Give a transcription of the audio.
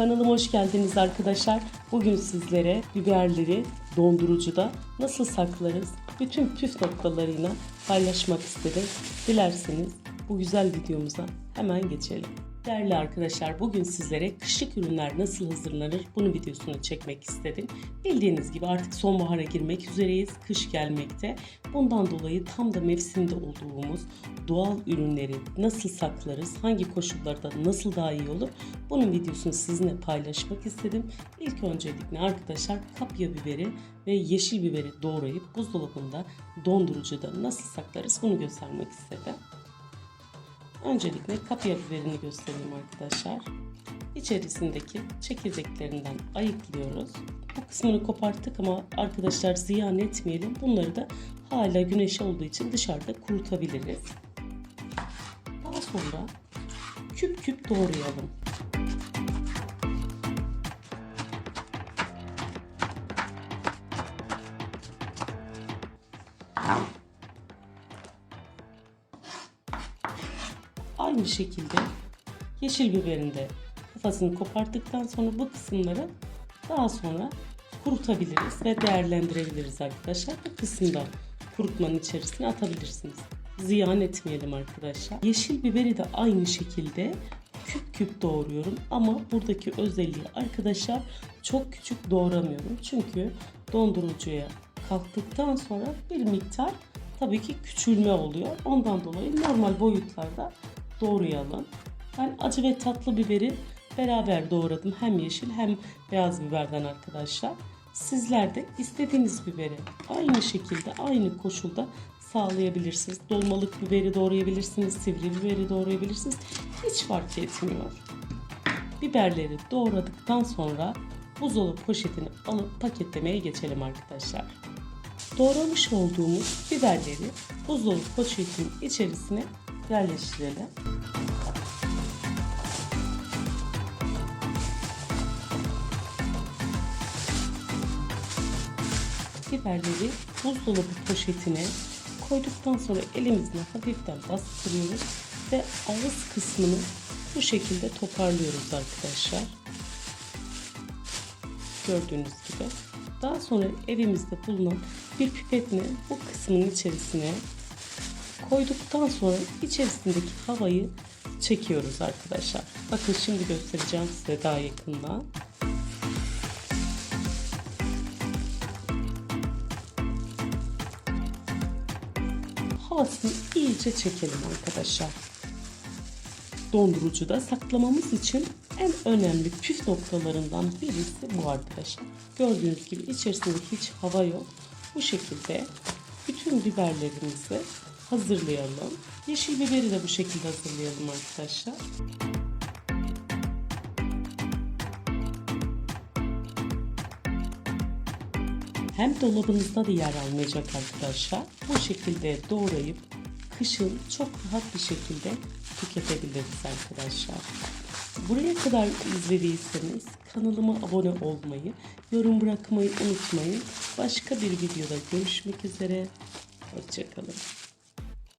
Kanalıma hoş geldiniz arkadaşlar. Bugün sizlere biberleri dondurucuda nasıl saklarız bütün püf noktalarıyla paylaşmak istedim. Dilerseniz bu güzel videomuza hemen geçelim. Değerli arkadaşlar bugün sizlere kışlık ürünler nasıl hazırlanır bunu videosunu çekmek istedim. Bildiğiniz gibi artık sonbahara girmek üzereyiz. Kış gelmekte. Bundan dolayı tam da mevsimde olduğumuz doğal ürünleri nasıl saklarız, hangi koşullarda nasıl daha iyi olur bunun videosunu sizinle paylaşmak istedim. İlk öncelikle arkadaşlar kapya biberi ve yeşil biberi doğrayıp buzdolabında dondurucuda nasıl saklarız bunu göstermek istedim. Öncelikle kapya biberini göstereyim arkadaşlar. İçerisindeki çekirdeklerinden ayıklıyoruz. Bu kısmını koparttık ama arkadaşlar ziyan etmeyelim. Bunları da hala güneş olduğu için dışarıda kurutabiliriz. Daha sonra küp küp doğrayalım. Aynı şekilde yeşil biberin de kafasını koparttıktan sonra bu kısımları daha sonra kurutabiliriz ve değerlendirebiliriz arkadaşlar. Bu kısımda kurutmanın içerisine atabilirsiniz. Ziyan etmeyelim arkadaşlar. Yeşil biberi de aynı şekilde küp küp doğruyorum ama buradaki özelliği arkadaşlar çok küçük doğramıyorum. Çünkü dondurucuya kalktıktan sonra bir miktar tabii ki küçülme oluyor. Ondan dolayı normal boyutlarda doğrayalım. Ben acı ve tatlı biberi beraber doğradım. Hem yeşil hem beyaz biberden arkadaşlar. Sizler de istediğiniz biberi aynı şekilde aynı koşulda sağlayabilirsiniz. Dolmalık biberi doğrayabilirsiniz, sivri biberi doğrayabilirsiniz. Hiç fark etmiyor. Biberleri doğradıktan sonra buzdolabı poşetini alıp paketlemeye geçelim arkadaşlar. Doğramış olduğumuz biberleri buzdolabı poşetinin içerisine yerleştirelim. Biberleri buzdolabı poşetine koyduktan sonra elimizle hafiften bastırıyoruz ve ağız kısmını bu şekilde toparlıyoruz arkadaşlar. Gördüğünüz gibi. Daha sonra evimizde bulunan bir pipetle bu kısmın içerisine koyduktan sonra içerisindeki havayı çekiyoruz arkadaşlar. Bakın şimdi göstereceğim size daha yakından. Havasını iyice çekelim arkadaşlar. Dondurucuda saklamamız için en önemli püf noktalarından birisi bu arkadaşlar. Gördüğünüz gibi içerisinde hiç hava yok. Bu şekilde bütün biberlerimizi hazırlayalım. Yeşil biberi de bu şekilde hazırlayalım arkadaşlar. Hem dolabınızda da yer almayacak arkadaşlar. Bu şekilde doğrayıp kışın çok rahat bir şekilde tüketebiliriz arkadaşlar. Buraya kadar izlediyseniz kanalıma abone olmayı, yorum bırakmayı unutmayın. Başka bir videoda görüşmek üzere. Hoşçakalın.